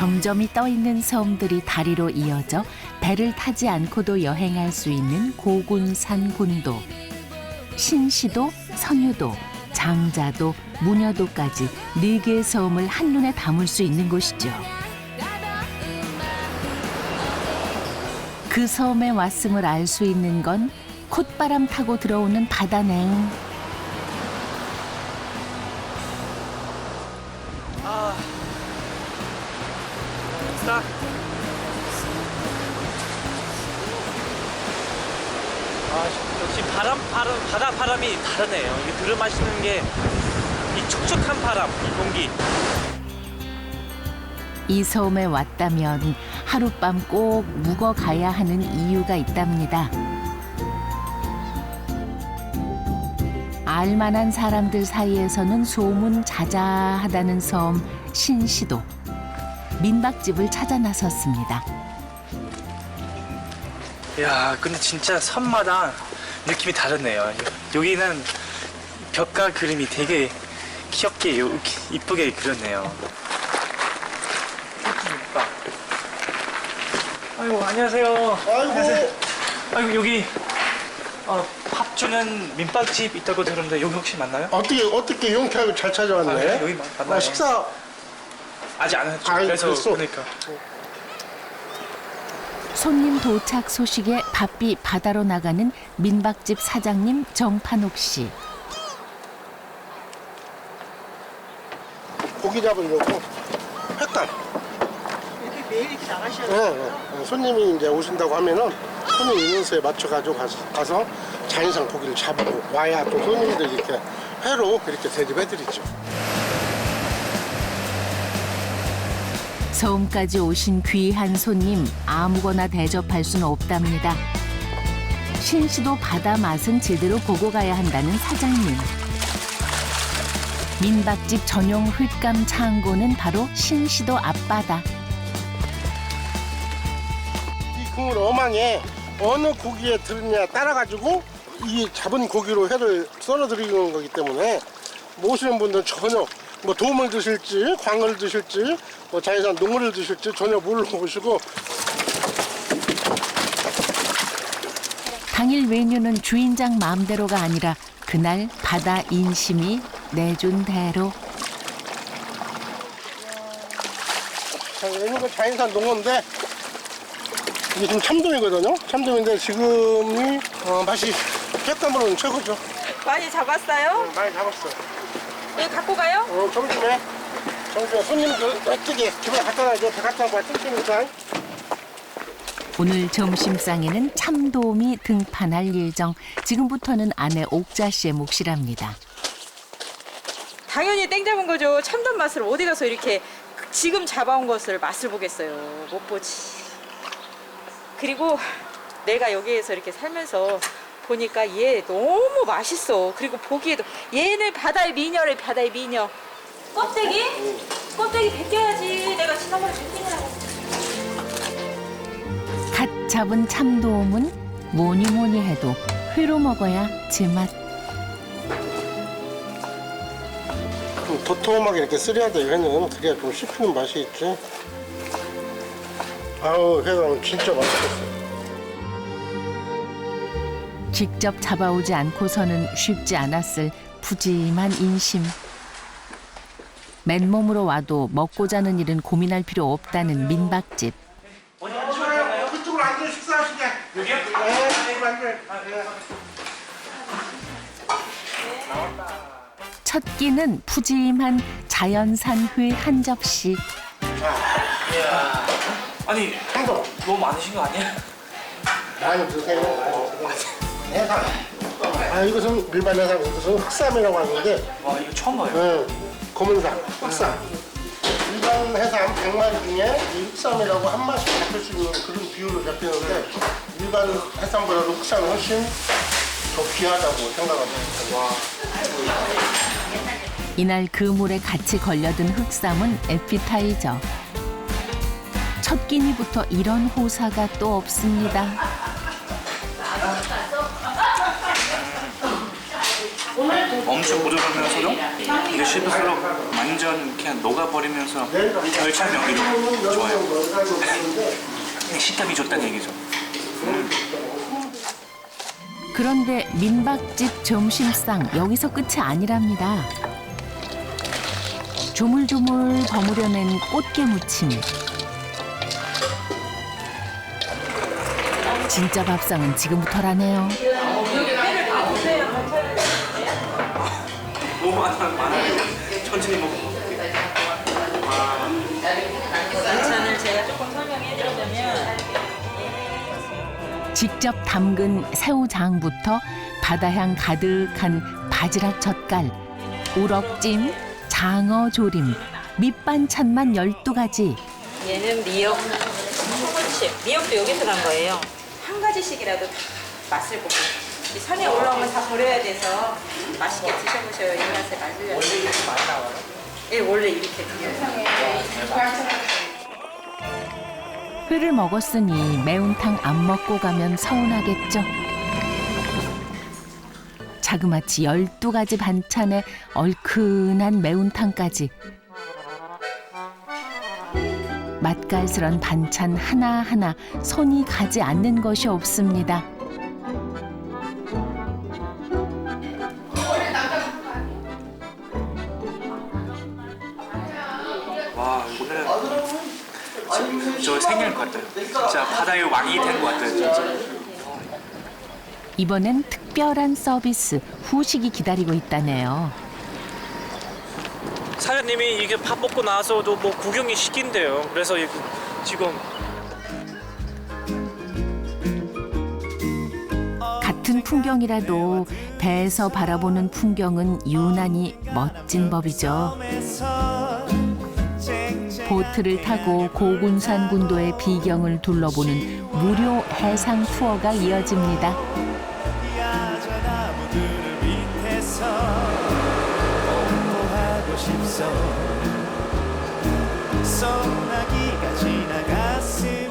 점점이 떠 있는 섬들이 다리로 이어져 배를 타지 않고도 여행할 수 있는 고군산 군도. 신시도, 선유도, 장자도, 무녀도까지 네 개의 섬을 한눈에 담을 수 있는 곳이죠. 그 섬에 왔음을 알 수 있는 건 콧바람 타고 들어오는 바다 자. 아, 역시 바람, 바람, 바다 바람이 다르네요. 이게 들어 마시는 게 이 촉촉한 바람, 이 공기. 이 섬에 왔다면 하룻밤 꼭 묵어 가야 하는 이유가 있답니다. 알만한 사람들 사이에서는 소문 자자하다는 섬 신시도. 민박집을 찾아 나섰습니다. 야, 근데 진짜 섬마다 느낌이 다르네요. 여기는 벽과 그림이 되게 귀엽게 요- 이쁘게 그렸네요. 아이고 안녕하세요. 아이고, 아이고 여기 어, 밥 주는 민박집 있다고 들었는데 여기 혹시 맞나요? 어떻게 어떻게 용케하고 잘 찾아왔네. 아, 그래? 여기 맞- 맞나요? 아, 식사 아직 안 했죠. 아이, 그래서 그랬어. 그러니까. 손님 도착 소식에 바삐 바다로 나가는 민박집 사장님 정판옥 씨. 고기 잡으려고 횟감. 이렇게 매일 이렇게 나가셔야 예, 예. 예, 손님이 이제 오신다고 하면은 손님 인원수에 맞춰가지고 가서, 가서 자연산 고기를 잡고 와야 또 손님들 이렇게 회로 이렇게 대접해드리죠. 섬까지 오신 귀한 손님 아무거나 대접할 수는 없답니다. 신시도 바다 맛은 제대로 보고 가야 한다는 사장님. 민박집 전용 횟감 창고는 바로 신시도 앞바다. 이 국물 어망에 어느 고기에 들었냐 따라가지고 이 잡은 고기로 회를 썰어드리는 거기 때문에 모시는 분들은 전혀 뭐 도움을 드실지 광어를 드실지 뭐 자연산 농어를 드실지 전혀 모르시고 당일 메뉴는 주인장 마음대로가 아니라 그날 바다 인심이 내준 대로 자, 이거 자연산 농어인데 이게 지금 참돔이거든요. 참돔인데 지금이 어, 맛이 횟감으로는 최고죠. 많이 잡았어요? 많이 잡았어. 여기 갖고 가요? 어, 점심에 점심에 손님들 어떻게 집에 갖다 놔야죠. 배 갖다 놔야 뜯기니까. 오늘 점심상에는 참돔이 등판할 예정. 지금부터는 아내 옥자 씨의 몫이랍니다. 당연히 땡 잡은 거죠. 참돔 맛을 어디 가서 이렇게 지금 잡아온 것을 맛을 보겠어요. 못 보지. 그리고 내가 여기에서 이렇게 살면서 보니까 얘 너무 맛있어. 그리고 보기에도 얘는 바다의 미녀래 바다의 미녀. 껍데기? 껍데기 벗겨야지. 내가 지난번에 벗기느라고. 갓 잡은 참돔은 뭐니 뭐니 해도 회로 먹어야 제맛. 좀 도톰하게 이렇게 쓰려야 돼요. 회는 그래야 좀 씹히는 맛이 있지. 아우 회가 진짜 맛있었어. 직접 잡아오지 않고서는 쉽지 않았을 푸짐한 인심. 맨몸으로 와도 먹고 자는 일은 고민할 필요 없다는 민박집. 그쪽으로 앉아 식사하시게. 여기요? 네, 이쪽으로 앉아. 첫 끼는 푸짐한 자연산 회 한 접시. 이야. 아니 너무 많으신 거 아니에요? 많이 드세요. 많이 드세요. 해삼. 아 이것은 일반 해삼, 이것은 흑삼이라고 하는데, 와 이거 처음 봐요. 응, 검은삼, 흑삼. 일반 해삼 100마리 중에 이 흑삼이라고 한 마씩 잡힐 수 있는 그런 비율로 잡히는데 일반 해삼보다도 흑삼이 훨씬 더 귀하다고 생각합니다. 와. 이날 그물에 같이 걸려든 흑삼은 에피타이저. 첫 끼니부터 이런 호사가 또 없습니다. 엄청 부드러우면서도 이게 씹을수록 완전 그냥 녹아버리면서 연기도 좋아요. 식감이 좋다는 얘기죠. 그런데 민박집 점심상 여기서 끝이 아니랍니다. 조물조물 버무려낸 꽃게 무침. 진짜 밥상은 지금부터라네요. 너무 많아 많아요. 천천히 먹어. 반찬을 제가 조금 설명해 드리자면 직접 담근 새우장부터 바다향 가득한 바지락 젓갈, 우럭찜, 장어 조림, 밑반찬만 12가지. 얘는 미역 소금칩. 미역도 여기서 난 거예요. 한 가지씩이라도 다 맛을 보고 이 산에 올라오면 다 버려야 돼서 맛있게 드셔보셔요. 입맛에 맞으려고. 예, 원래 이렇게 드려요. 회를 먹었으니 매운탕 안 먹고 가면 서운하겠죠. 자그마치 12가지 반찬에 얼큰한 매운탕까지. 맛깔스런 반찬 하나하나 손이 가지 않는 것이 없습니다. 생일 것 같아요. 진짜 바다의 왕이 된 것 같아요. 진짜. 이번엔 특별한 서비스, 후식이 기다리고 있다네요. 사장님이 이게 밥 먹고 나서도 뭐 구경이 시킨대요. 그래서 이- 지금 같은 풍경이라도 배에서 바라보는 풍경은 유난히 멋진 법이죠. 보트를 타고 고군산 군도의 비경을 둘러보는 무료 해상 투어가 이어집니다.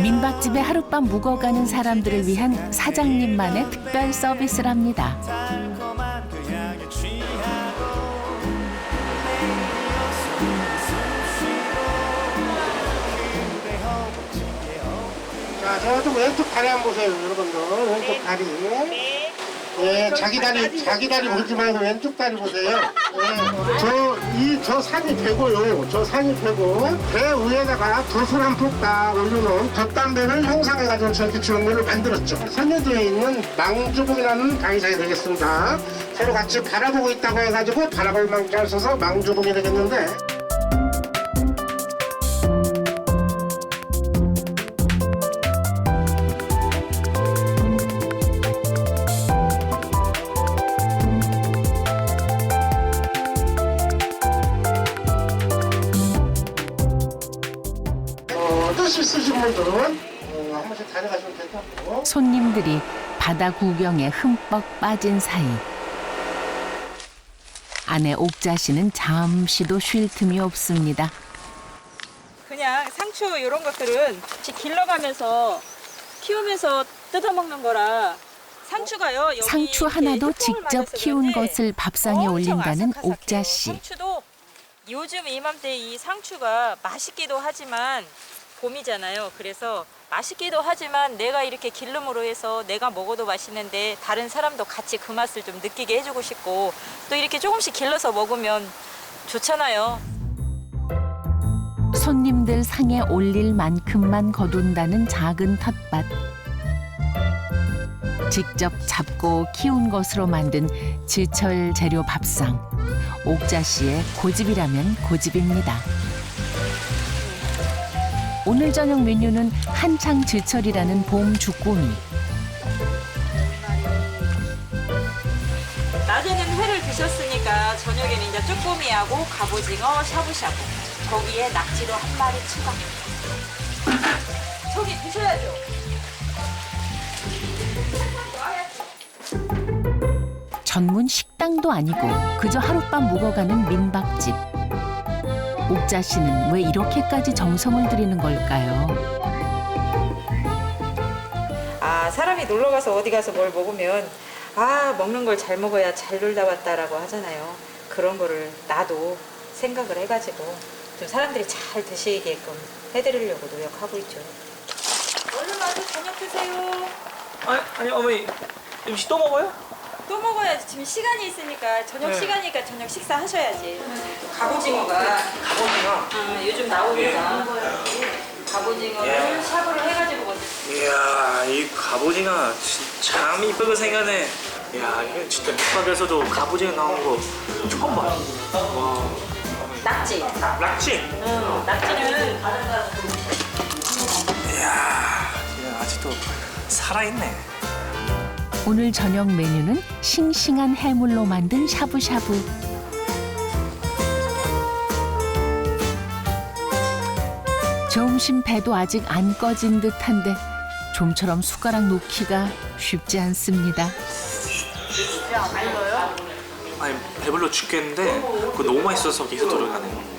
민박집에 하룻밤 묵어가는 사람들을 위한 사장님만의 특별 서비스랍니다. 자, 저쪽 왼쪽 다리 한번 보세요, 여러분들. 왼쪽 다리. 예, 자기 다리, 자기 다리 보지 말고 왼쪽 다리 보세요. 예, 저, 이, 저 산이 되고요. 저 산이 되고, 배 위에다가 돛을 한폭다 올려놓은 돛담배를 형상해가지고 저렇게 주는거를 만들었죠. 선녀도에 있는 망주봉이라는 방위사이 되겠습니다. 서로 같이 바라보고 있다고 해가지고 바라볼 망자를 써서 망주봉이 되겠는데, 바다 구경에 흠뻑 빠진 사이 아내 옥자 씨는 잠시도 쉴 틈이 없습니다. 그냥 상추 이런 것들은 같이 길러가면서 키우면서 뜯어먹는 거라 상추가요. 여기 상추 이렇게 하나도 직접 키운 것을 밥상에 엄청 올린다는 아삭아삭해요. 옥자 씨. 상추도 요즘 이맘때 이 상추가 맛있기도 하지만 봄이잖아요. 그래서 맛있기도 하지만 내가 이렇게 기름으로 해서 내가 먹어도 맛있는데 다른 사람도 같이 그 맛을 좀 느끼게 해주고 싶고 또 이렇게 조금씩 길러서 먹으면 좋잖아요. 손님들 상에 올릴 만큼만 거둔다는 작은 텃밭. 직접 잡고 키운 것으로 만든 지철 재료 밥상. 옥자 씨의 고집이라면 고집입니다. 오늘 저녁 메뉴는 한창 지철이라는 봄 주꾸미. 낮에는 회를 드셨으니까 저녁에는 이제 쭈꾸미하고 갑오징어 샤브샤브 거기에 낙지도 한 마리 추가 저기 드셔야죠 전문 식당도 아니고 그저 하룻밤 묵어가는 민박집. 옥자 씨는 왜 이렇게까지 정성을 들이는 걸까요? 아 사람이 놀러 가서 어디 가서 뭘 먹으면 아 먹는 걸 잘 먹어야 잘 놀다 왔다라고 하잖아요. 그런 거를 나도 생각을 해가지고 좀 사람들이 잘 드시게끔 해드리려고 노력하고 있죠. 얼른 와서 저녁 드세요. 아니, 아니 어머니 음식 또 먹어요? 또 먹어야지. 지금 시간이 있으니까 저녁 네. 시간이니까 저녁 식사 하셔야지. 갑오징어가 갑오징어. 어, 요즘 나옵니다. 갑오징어를 예. 샤브를 해가지고 먼저 이야 이 갑오징어 진- 참 이쁘게 생겼네. 이야 이거 진짜 밑밥에서도 갑오징어 나오는 거 처음 봐. 와. 낙지. 낙지. 응, 낙지는 이야 그냥 아직도 살아있네. 오늘 저녁 메뉴는 싱싱한 해물로 만든 샤브샤브. 점심 배도 아직 안 꺼진 듯한데 좀처럼 숟가락 놓기가 쉽지 않습니다. 아니 배불러 죽겠는데 그거 너무 맛있어서 계속 들어가네요.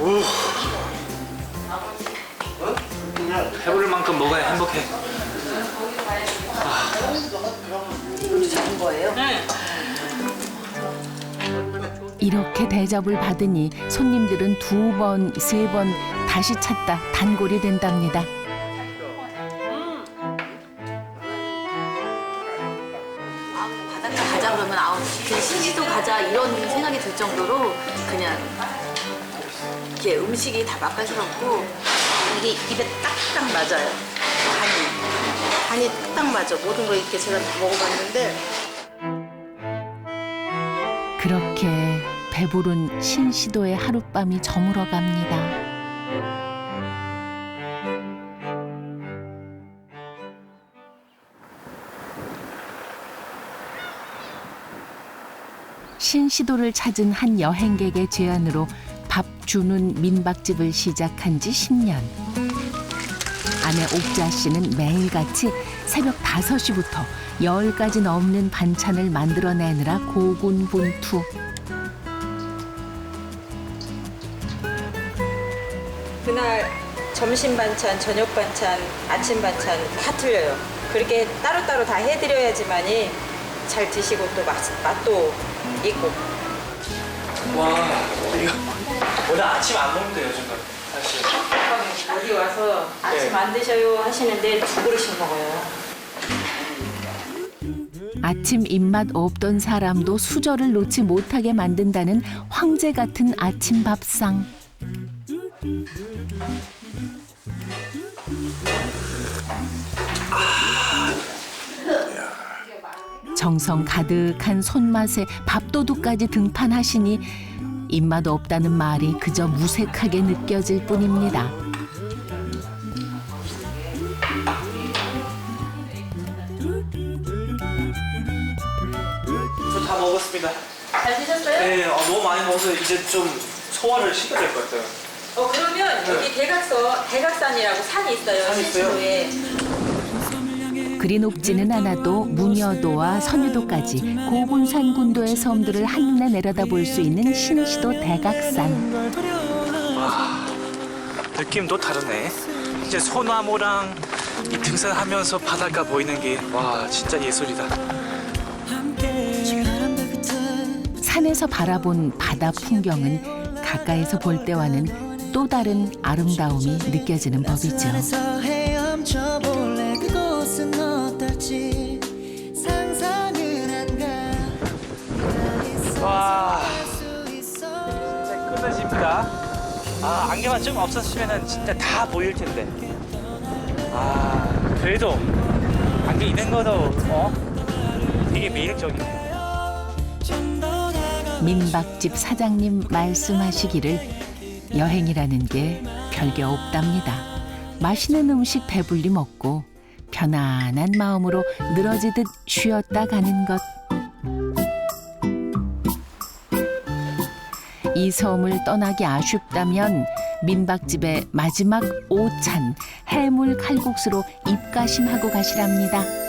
오. 배부를 만큼 먹어야 행복해. 이렇게 대접을 받으니 손님들은 두 번, 세 번 다시 찾다 단골이 된답니다. 바닷가 가자 그러면 아우 신지도 가자 이런 생각이 들 정도로 그냥 이게 음식이 다 맛깔스럽고 이게 입에 딱딱 맞아요 간이 간이 딱 맞아 모든 걸 이렇게 제가 다 먹어봤는데 그렇게 배부른 신시도의 하룻밤이 저물어 갑니다. 신시도를 찾은 한 여행객의 제안으로 밥 주는 민박집을 시작한 지 10년. 아내 옥자 씨는 매일같이 새벽 5시부터 10가지 넘는 반찬을 만들어내느라 고군분투. 그날 점심 반찬, 저녁 반찬, 아침 반찬 다 틀려요. 그렇게 따로따로 다 해드려야지만이 잘 드시고 또 맛, 맛도 있고. 와 이거 오늘 아침 안 먹는데 요즘은 사실. 여기 와서 아침 네. 안 드셔요 하시는데 두 그릇씩 먹어요. 아침 입맛 없던 사람도 수저를 놓지 못하게 만든다는 황제 같은 아침 밥상. 정성 가득한 손맛에 밥도둑까지 등판하시니 입맛 없다는 말이 그저 무색하게 느껴질 뿐입니다. 네, 어, 너무 많이 먹어서 이제 좀 소화를 시켜야 될 것 같아요. 어 그러면 여기 대각서 대각산이라고 산이 있어요. 산 있어요? 신시도에. 그리 높지는 않아도 무녀도와 선유도까지 고군산 군도의 섬들을 한눈에 내려다볼 수 있는 신시도 대각산. 느낌도 다르네. 이제 소나무랑 이 등산하면서 바닷가 보이는 게 와 진짜 예술이다. 산에서 바라본 바다 풍경은 가까이서 볼 때와는 또 다른 아름다움이 느껴지는 법이죠. 산에서 헤엄쳐 볼래 그곳은 어떨지 상상은 안가 와 진짜 끝내줍니다. 아 안개만 좀 없었으면 진짜 다 보일 텐데. 아 그래도 안개 있는 것도 어 되게 매력적이네. 민박집 사장님 말씀하시기를 여행이라는 게 별게 없답니다. 맛있는 음식 배불리 먹고 편안한 마음으로 늘어지듯 쉬었다 가는 것. 이 섬을 떠나기 아쉽다면 민박집의 마지막 오찬 해물 칼국수로 입가심하고 가시랍니다.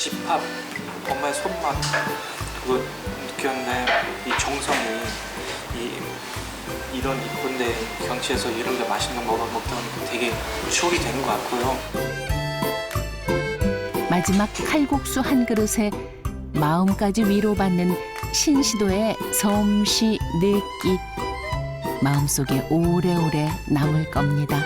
집합 엄마의 손맛 그거 느꼈는데 이 정성이 이 이런 경기 경치에서 이렇게 맛있는 거 먹다 보니까 되게 추억이 되는 것 같고요. 마지막 칼국수 한 그릇에 마음까지 위로받는 신시도의 솜씨 느끼 마음속에 오래오래 남을 겁니다.